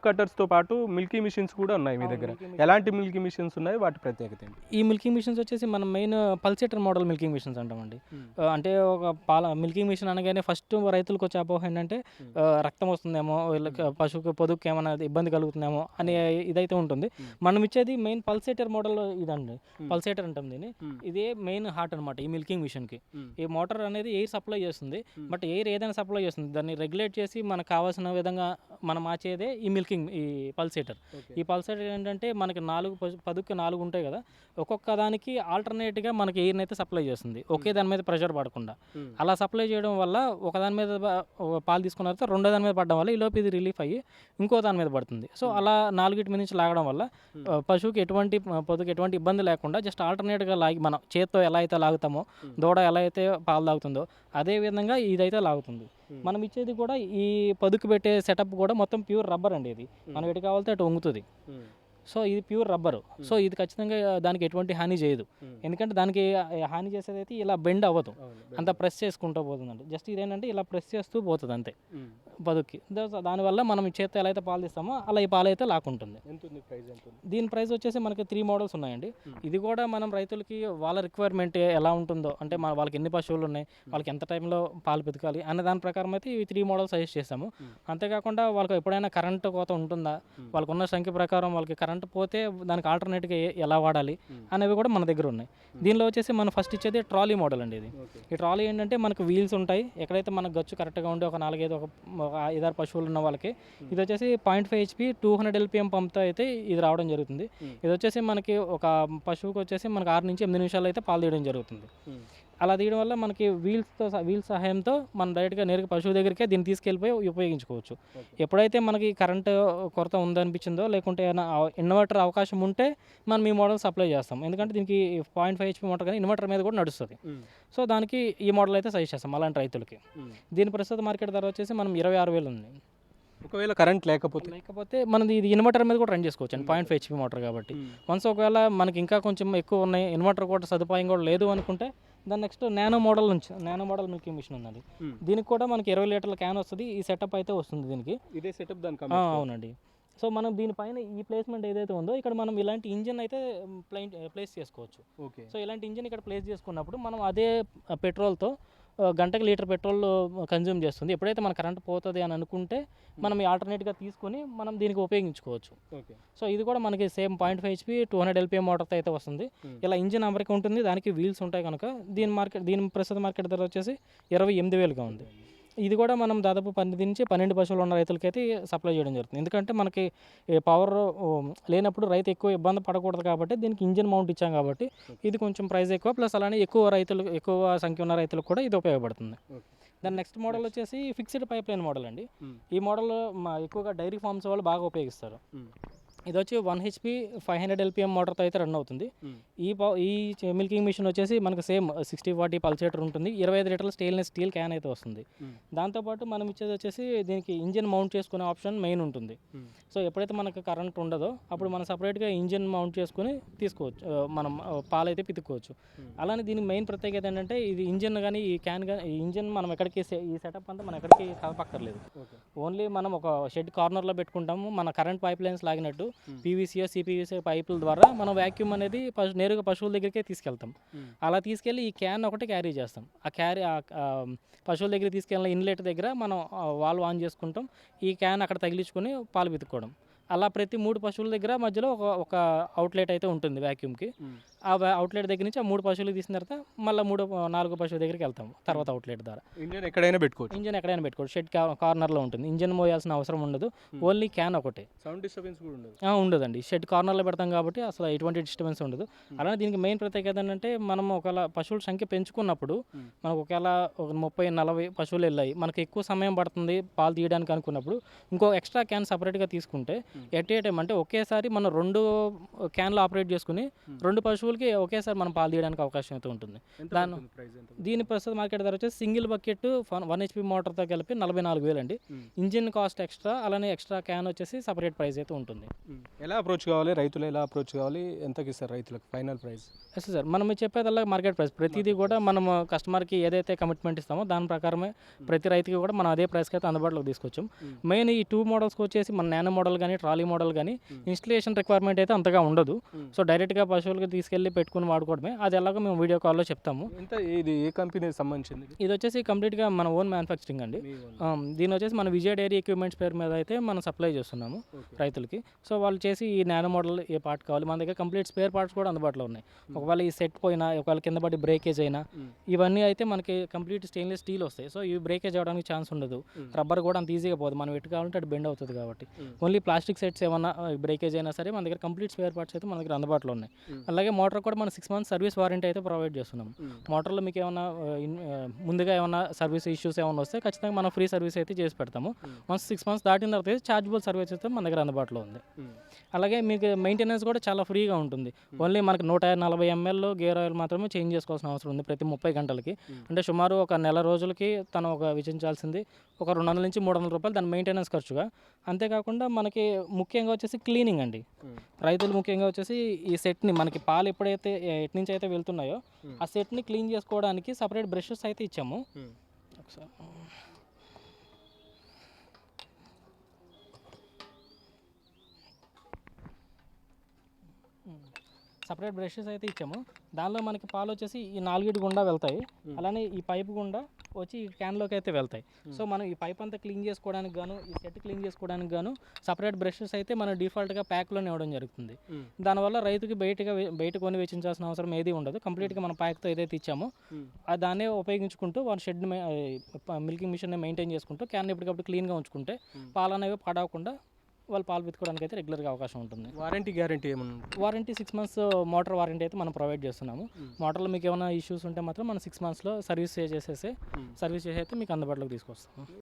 Cap కట్టర్స్తో పాటు Milky machines కూడా ఉన్నాయి మీ దగ్గర. ఎలాంటి మిల్కీ మిషన్స్ ఉన్నాయి? వాటి ప్రత్యేకత ఏంటి? ఈ మిల్కింగ్ మిషన్స్ వచ్చేసి మనం main pulsator model milking machines అంటామండి. అంటే ఒక పాల మిల్కింగ్ మిషన్ అనగానే ఫస్ట్ రైతులకు వచ్చే అపోహ ఏంటంటే రక్తం వస్తుందేమో పశువుకి పొదుగుకి ఏమైనా ఇబ్బంది కలుగుతుందేమో అనే ఇదైతే ఉంటుంది. మనం ఇచ్చేది మెయిన్ పల్సేటర్ మోడల్ ఇదండి. పల్సేటర్ అంటాం దీన్ని. ఇదే మెయిన్ హార్ట్ అనమాట ఈ మిల్కింగ్ మిషన్కి. ఈ మోటార్ అనేది ఎయిర్ సప్లై చేస్తుంది. బట్ ఎయిర్ ఏదైనా సప్లై చేస్తుంది. దాన్ని రెగ్యులేట్ చేసి మనకు కావాల్సిన విధంగా మనం మార్చేదే ఈ మిల్కింగ్ ఈ పల్సేటర్. ఈ పల్సేటర్ ఏంటంటే మనకి నాలుగు పదుక్కి నాలుగు ఉంటాయి కదా ఒక్కొక్క దానికి ఆల్టర్నేట్గా మనకి ఎయిర్ని అయితే సప్లై చేస్తుంది. ఒకే దాని మీద ప్రెషర్ పడకుండా. అలా సప్లై చేయడం వల్ల ఒక దాని మీద పాలు తీసుకున్న తర్వాత రెండో దాని మీద పడడం వల్ల ఈ లోపు ఇది రిలీఫ్ అయ్యి ఇంకో దాని మీద పడుతుంది. సో అలా నాలుగిటి మీద నుంచి లాగడం వల్ల పశువుకి ఎటువంటి ఆ, పొదుగు ఎటువంటి ఇబ్బంది లేకుండా జస్ట్ ఆల్టర్నేట్గా లాగి మనం చేత్తో ఎలా అయితే లాగుతామో దూడ ఎలా అయితే పాలు తాగుతుందో అదే విధంగా ఇదైతే లాగుతుంది. మనం ఇచ్చేది కూడా ఈ పదుకు పెట్టే సెటప్ కూడా మొత్తం ప్యూర్ రబ్బర్ అండి ఇది. మనం ఎటు కావాలితే అటు వంగుతుంది. సో ఇది ప్యూర్ రబ్బర్. సో ఇది ఖచ్చితంగా దానికి ఎటువంటి హాని చేయదు. ఎందుకంటే దానికి హాని చేసేది అయితే ఇలా బెండ్ అవ్వదు. అంత ప్రెస్ చేసుకుంటూ పోతుందండి. జస్ట్ ఇదేంటంటే ఇలా ప్రెస్ చేస్తూ పోతుంది అంతే. బతుక్కి దా- దానివల్ల మనం ఈ చేత్తో ఎలా అయితే పాలు తీస్తామో అలా ఈ పాలు అయితే లాక్కుంటుంది. దీని ప్రైస్ వచ్చేసి మనకి త్రీ మోడల్స్ ఉన్నాయండి. ఇది కూడా మనం రైతులకి వాళ్ళ రిక్వైర్మెంట్ ఎలా ఉంటుందో అంటే మన వాళ్ళకి ఎన్ని పశువులు ఉన్నాయి వాళ్ళకి ఎంత టైంలో పాలు పితకాలి అనే దాని ప్రకారం అయితే ఈ త్రీ మోడల్స్ సజెస్ట్ చేస్తాము అంతేకాకుండా వాళ్ళకి ఎప్పుడైనా కరెంట్ కోత ఉంటుందా వాళ్ళకు ఉన్న సంఖ్య ప్రకారం వాళ్ళకి కరెంట్ పోతే దానికి ఆల్టర్నేట్గా ఎలా వాడాలి అనేవి కూడా మన దగ్గర ఉన్నాయి. దీనిలో వచ్చేసి మనం ఫస్ట్ ఇచ్చేది ట్రాలీ మోడల్ అండి ఇది. ఈ ట్రాలీ ఏంటంటే మనకు వీల్స్ ఉంటాయి. ఎక్కడైతే మనకు గచ్చు కరెక్ట్గా ఉండి ఒక నాలుగైదు ఒక ఒక ఐదారు పశువులు ఉన్న వాళ్ళకి ఇది వచ్చేసి point five HP two hundred LPM పంప్తో అయితే ఇది రావడం జరుగుతుంది. ఇది వచ్చేసి మనకి ఒక పశువుకి వచ్చేసి మనకి ఆరు నుంచి ఎనిమిది నిమిషాలు అయితే పాలు తీయడం జరుగుతుంది. అలా తీయడం వల్ల మనకి వీల్స్తో వీల్ సహాయంతో మనం డైరెక్ట్గా నేరుగా పశువు దగ్గరికే దీన్ని తీసుకెళ్ళిపోయి ఉపయోగించుకోవచ్చు. ఎప్పుడైతే మనకి కరెంట్ కొరత ఉందనిపించిందో లేకుంటే ఏమైనా ఇన్వర్టర్ అవకాశం ఉంటే మనం ఈ మోడల్ సప్లై చేస్తాం. ఎందుకంటే దీనికి పాయింట్ ఫైవ్ హెచ్పి మోటార్ కానీ ఇన్వర్టర్ మీద కూడా నడుస్తుంది. సో దానికి ఈ మోడల్ అయితే సజెస్ట్ చేస్తాం అలాంటి రైతులకి. దీని ప్రస్తుత మార్కెట్ ధర వచ్చేసి మనం ఇరవై ఆరు వేలు ఉంది. ఒకవేళ కరెంట్ లేకపోతే? లేకపోతే మనది ఇది ఇన్వర్టర్ మీద కూడా రన్ చేసుకోవచ్చు అండి పాయింట్ ఫైవ్ హెచ్పి మోటార్ కాబట్టి. వన్స్ ఒకవేళ మనకి ఇంకా కొంచెం ఎక్కువ ఉన్నాయి ఇన్వర్టర్ కూడా సదుపాయం కూడా లేదు అనుకుంటే దాని నెక్స్ట్ నానో మోడల్ నుంచి నానో మోడల్ మిల్కింగ్ మిషన్ ఉన్నది. Hmm. దీనికి కూడా మనకి ఇరవై లీటర్ల క్యాన్ వస్తుంది ఈ సెటప్ అయితే వస్తుంది దీనికి. ఇదే సెటప్ దానికి అవునండి. సో మనం దీనిపైన ఈ ప్లేస్మెంట్ ఏదైతే ఉందో ఇక్కడ మనం ఇలాంటి ఇంజిన్ అయితే ప్లేస్ చేసుకోవచ్చు. ఓకే. సో ఇలాంటి ఇంజిన్ ఇక్కడ ప్లేస్ చేసుకున్నప్పుడు మనం అదే పెట్రోల్తో గంటకి లీటర్ పెట్రోల్ కన్జ్యూమ్ చేస్తుంది. ఎప్పుడైతే మన కరెంట్ పోతుంది అని అనుకుంటే మనం ఈ ఆల్టర్నేట్గా తీసుకొని మనం దీనికి ఉపయోగించుకోవచ్చు. సో ఇది కూడా మనకి same point five HP two hundred LPM మోటార్తో అయితే వస్తుంది. ఇలా ఇంజిన్ అమరిక ఉంటుంది. దానికి వీల్స్ ఉంటాయి కనుక దీని మార్కెట్ దీని ప్రస్తుత మార్కెట్ ధర వచ్చేసి ఇరవై ఎనిమిది వేలుగా ఉంది. ఇది కూడా మనం దాదాపు పన్నెండు నుంచి పన్నెండు పశువులు ఉన్న రైతులకైతే సప్లై చేయడం జరుగుతుంది. ఎందుకంటే మనకి పవర్ లేనప్పుడు రైతు ఎక్కువ ఇబ్బంది పడకూడదు కాబట్టి దీనికి ఇంజిన్ మౌంట్ ఇచ్చాం కాబట్టి ఇది కొంచెం ప్రైస్ ఎక్కువ. ప్లస్ అలానే ఎక్కువ రైతులు ఎక్కువ సంఖ్య ఉన్న రైతులకు కూడా ఇది ఉపయోగపడుతుంది. దాని నెక్స్ట్ మోడల్ వచ్చేసి ఫిక్స్డ్ పైప్ లైన్ మోడల్ అండి. Hmm. ఈ మోడల్ మా ఎక్కువగా డైరీ ఫార్మ్స్ వాళ్ళు బాగా ఉపయోగిస్తారు. ఇది వచ్చి one HP five hundred LPM మోటార్తో అయితే రన్ అవుతుంది. ఈ ఈ మిల్కింగ్ మిషన్ వచ్చేసి మనకు సేమ్ సిక్స్టీ ఫార్టీ పల్సేటర్ ఉంటుంది. ఇరవై ఐదు లీటర్ల స్టీల్నెస్ స్టీల్ క్యాన్ అయితే వస్తుంది. దాంతోపాటు మనం ఇచ్చేది వచ్చేసి దీనికి ఇంజిన్ మౌంట్ చేసుకునే ఆప్షన్ మెయిన్ ఉంటుంది. సో ఎప్పుడైతే మనకు కరెంట్ ఉండదో అప్పుడు మనం సపరేట్గా ఇంజిన్ మౌంట్ చేసుకుని తీసుకోవచ్చు. మనం పాలైతే పితుక్కోవచ్చు. అలానే దీనికి మెయిన్ ప్రత్యేకత ఏంటంటే ఇది ఇంజిన్ కానీ ఈ క్యాన్ కానీ ఈ ఇంజిన్ మనం ఎక్కడికి ఈ సెటప్ అంతా మనం ఎక్కడికి కలపక్కర్లేదు ఓన్లీ మనం ఒక షెడ్ కార్నర్లో పెట్టుకుంటాము. మన కరెంట్ పైప్ లైన్స్ లాగినట్టు పీవీసీఓ సిపివిసి పైపుల ద్వారా మనం వ్యాక్యూమ్ అనేది పశు నేరుగా పశువుల దగ్గరికే తీసుకెళ్తాం. అలా తీసుకెళ్ళి ఈ క్యాన్ ఒకటి క్యారీ చేస్తాం. ఆ క్యారీ పశువుల దగ్గర తీసుకెళ్ళిన ఇన్లెట్ దగ్గర మనం వాల్వ్ ఆన్ చేసుకుంటాం. ఈ క్యాన్ అక్కడ తగిలించుకొని పాలు పితుక్కోవడం అలా ప్రతి మూడు పశువుల దగ్గర మధ్యలో ఒక ఒక అవుట్లెట్ అయితే ఉంటుంది వ్యాక్యూమ్కి ఆ అవుట్లెట్ దగ్గర నుంచి ఆ మూడు పశువులు తీసిన తర్వాత మళ్ళీ మూడు నాలుగు పశువుల దగ్గరికి వెళ్తాం తర్వాత అవుట్లెట్ ద్వారా. ఇండియన్ ఎక్కడైనా పెట్టుకోవచ్చు. ఇంజిన్ ఎక్కడైనా పెట్టుకోవచ్చు. షెడ్ కార్నర్లో ఉంటుంది. ఇంజిన్ మోయాల్సిన అవసరం ఉండదు. ఓన్లీ క్యాన్ ఒకటే. సౌండ్ డిస్టర్బెన్స్ కూడా ఉండదు. ఉండదండి. షెడ్ కార్నర్లో పెడతాం కాబట్టి అసలు ఎటువంటి డిస్టర్బెన్స్ ఉండదు. అలానే దీనికి మెయిన్ ప్రత్యేకత ఏంటంటే మనం ఒకవేళ పశువుల సంఖ్య పెంచుకున్నప్పుడు. మనకు ఒకవేళ ఒక ముప్పై నలభై పశువులు వెళ్ళాయి. మనకి ఎక్కువ సమయం పడుతుంది పాలు తీయడానికి అనుకున్నప్పుడు ఇంకో ఎక్స్ట్రా క్యాన్ సపరేట్గా తీసుకుంటే ఎట్ ఏ టైం అంటే ఒకేసారి మనం రెండు క్యాన్లు ఆపరేట్ చేసుకుని రెండు పశువులకి ఒకేసారి మనం పాలు తీయడానికి అవకాశం అయితే ఉంటుంది. దాని దీని ప్రస్తుత మార్కెట్ ధర వచ్చేసి సింగిల్ బకెట్ వన్ హెచ్పి మోటార్తో కలిపి నలభై నాలుగు వేలు అండి ఇంజిన్ కాస్ట్ ఎక్స్ట్రా అలానే ఎక్స్ట్రా క్యాన్ వచ్చేసి సపరేట్ ప్రైస్ అయితే ఉంటుంది. ఎలా అప్రోచ్ కావాలి? రైతులు ఎలా అప్రోచ్ కావాలి? ఎంతకి ఇస్తారు రైతులకు? Final price. ఎస్ సార్ మనం చెప్పేదల్లా మార్కెట్ ప్రైస్. ప్రతిదీ కూడా మనం కస్టమర్కి ఏదైతే కమిట్మెంట్ ఇస్తామో దాని ప్రకారమే ప్రతి రైతుకి కూడా మనం అదే ప్రైస్కి అయితే అందుబాటులోకి తీసుకొచ్చాం. మెయిన్ ఈ టూ మోడల్స్కి వచ్చేసి మన నానో మోడల్ కానీ ట్రాలీ మోడల్ కానీ ఇన్స్టలేషన్ రిక్వైర్మెంట్ అయితే అంతగా ఉండదు. సో డైరెక్ట్గా పశువులకి తీసుకెళ్ళి పెట్టుకుని వాడుకోవడమే. అది ఎలాగో మేము వీడియో కాల్లో చెప్తాము. ఇది ఏ కంపెనీకి సంబంధించింది ఇది? వచ్చేసి కంప్లీట్గా మన ఓన్ మ్యానుఫ్యాక్చరింగ్ అండి. దీని వచ్చేసి మన విజయ డైరీ ఎక్విప్మెంట్స్ పేరు మీద అయితే మనం సప్లై చేస్తున్నాము. రైతులకి. సో వాళ్ళు చేసి ఈ నానో మోడల్ ఏ పార్ట్ కావాలి? మన దగ్గర కంప్లీట్ స్పేర్ పార్ట్స్ కూడా అందుబాటులో ఉన్నాయి. ఒకవేళ ఈ సెట్ పోయినా ఒకవేళ కింద పడి బ్రేకేజ్ అయినా. ఇవన్నీ అయితే మనకి కంప్లీట్ స్టెయిన్లెస్ స్టీల్ వస్తాయి. సో ఇవి బ్రేకేజ్ అవ్వడానికి ఛాన్స్ ఉండదు. రబ్బర్ కూడా అంత ఈజీగా పోదు. మనం ఎటు కావాలంటే అటు బెండ్ అవుతుంది కాబట్టి. ఓన్లీ ప్లాస్టిక్ సెట్స్ ఏమన్నా బ్రేకేజ్ అయినా సరే మన దగ్గర కంప్లీట్ స్పేర్ పార్ట్స్ అయితే మన దగ్గర అందుబాటులో ఉన్నాయి. అలాగే మోటార్ కూడా మనం సిక్స్ మంత్స్ సర్వీస్ వారంటీ అయితే ప్రొవైడ్ చేస్తున్నాం. మోటార్లో మీకు ఏమైనా ముందుగా ఏమైనా సర్వీస్ ఇష్యూస్ ఏమైనా వస్తే ఖచ్చితంగా మనం ఫ్రీ సర్వీస్ అయితే చేసి పెడతాము. వన్స్ సిక్స్ మంత్స్ దాటిన తర్వాత చార్జబుల్ సర్వీస్ అయితే మన దగ్గర అందుబాటులో ఉంది. అలాగే మీకు మెయింటెనెన్స్ కూడా చాలా ఫ్రీగా ఉంటుంది ఓన్లీ మనకి నూట నలభై ఎంఎల్ గేర్ ఆయిల్ మాత్రమే చేంజ్ చేసుకోవాల్సిన అవసరం ఉంది ప్రతి ముప్పై గంటలకి. అంటే సుమారు ఒక నెల రోజులకి తను ఒక విచించాల్సింది ఒక రెండు వందల నుంచి మూడు వందల రూపాయలు దాని మెయింటెనెన్స్ ఖర్చుగా అంతేకాకుండా మనకి ముఖ్యంగా వచ్చేసి క్లీనింగ్ అండి. రైతులు ముఖ్యంగా వచ్చేసి ఈ సెట్ని మనకి పాలు ఎప్పుడైతే ఎటు నుంచి అయితే వెళ్తున్నాయో. ఆ సెట్ని క్లీన్ చేసుకోవడానికి సపరేట్ బ్రషెస్ అయితే ఇచ్చాము. ఒకసారి సపరేట్ బ్రషెస్ అయితే ఇచ్చాము దానిలో మనకి పాలు వచ్చేసి ఈ నాలుగిటి గుండా వెళ్తాయి అలానే ఈ పైపు గుండా వచ్చి ఈ క్యాన్లోకి అయితే వెళ్తాయి సో మనం ఈ పైప్ అంతా క్లీన్ చేసుకోవడానికి గాను ఈ సెట్ క్లీన్ చేసుకోవడానికి గాను సపరేట్ బ్రషెస్ అయితే మనం డిఫాల్ట్గా ప్యాక్లోనే ఇవ్వడం జరుగుతుంది Mm. దానివల్ల రైతుకి బయటగా బయట కొని వెచ్చించాల్సిన అవసరం ఏది ఉండదు కంప్లీట్గా మన ప్యాక్తో ఏదైతే ఇచ్చామో Mm. ఆ దాన్నే ఉపయోగించుకుంటూ వాళ్ళ షెడ్ మిల్కింగ్ మిషన్ మెయింటైన్ చేసుకుంటూ క్యాన్ ఎప్పటికప్పుడు క్లీన్గా ఉంచుకుంటే. పాలు అనేవి పడవకుండా వాళ్ళు పాలు పితుకోవడానికి అయితే రెగ్యులర్గా అవకాశం ఉంటుంది వారంటీ గ్యారంటీ ఏమన్నా? Warranty six months motor warranty అయితే మనం ప్రొవైడ్ చేస్తున్నాము. మోటార్లో మీకు ఏమైనా ఇష్యూస్ ఉంటే మాత్రం మనం సిక్స్ మంత్స్లో సర్వీస్ చేసేసి. సర్వీస్ చేసి అయితే మీకు అందుబాటులోకి తీసుకొస్తాము